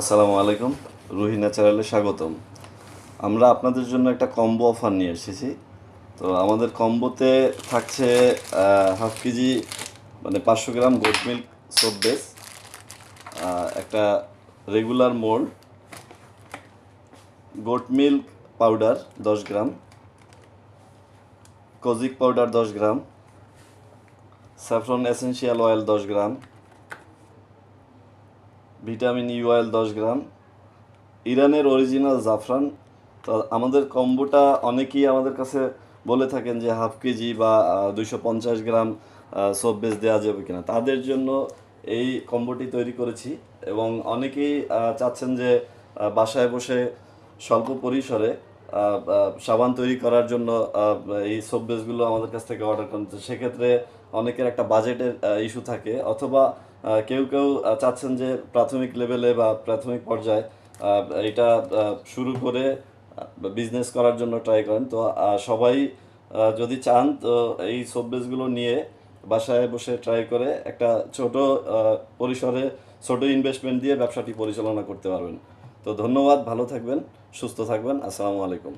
আসসালামু আলাইকুম, রুহি ন্যাচারালে স্বাগতম। আমরা আপনাদের জন্য একটা কম্বো অফার নিয়ে এসেছি। তো আমাদের কম্বোতে থাকছে হাফ কেজি মানে পাঁচশো gram goat milk soap base একটা regular mould goat milk powder দশ গ্রাম কজিক পাউডার দশ গ্রাম স্যাফরন এসেন্সিয়াল অয়েল দশ গ্রাম ভিটামিন ইউ অয়েল দশ গ্রাম। ইরানের অরিজিনাল জাফরান। তো আমাদের কম্বোটা অনেকেই আমাদের কাছে বলে থাকেন যে হাফ কেজি বা দুইশো পঞ্চাশ গ্রাম সোপ বেস দেওয়া যাবে কিনা। তাদের জন্য এই কম্বোটি তৈরি করেছি এবং অনেকেই চাচ্ছেন যে বাসায় বসে স্বল্প পরিসরে সাবান তৈরি করার জন্য এই সোপ বেসগুলো আমাদের কাছ থেকে অর্ডার করেন। সেক্ষেত্রে অনেকের একটা বাজেটের ইস্যু থাকে। অথবা কেউ কেউ চাচ্ছেন যে প্রাথমিক লেভেলে বা প্রাথমিক পর্যায়ে এটা শুরু করে বিজনেস করার জন্য ট্রাই করেন। তো সবাই যদি চান, তো এই সোপ নিয়ে বাসায় বসে ট্রাই করে একটা ছোট পরিসরে ছোট ইনভেস্টমেন্ট দিয়ে ব্যবসাটি পরিচালনা করতে পারবেন। তো ধন্যবাদ, ভালো থাকবেন, সুস্থ থাকবেন, আসসালামু আলাইকুম।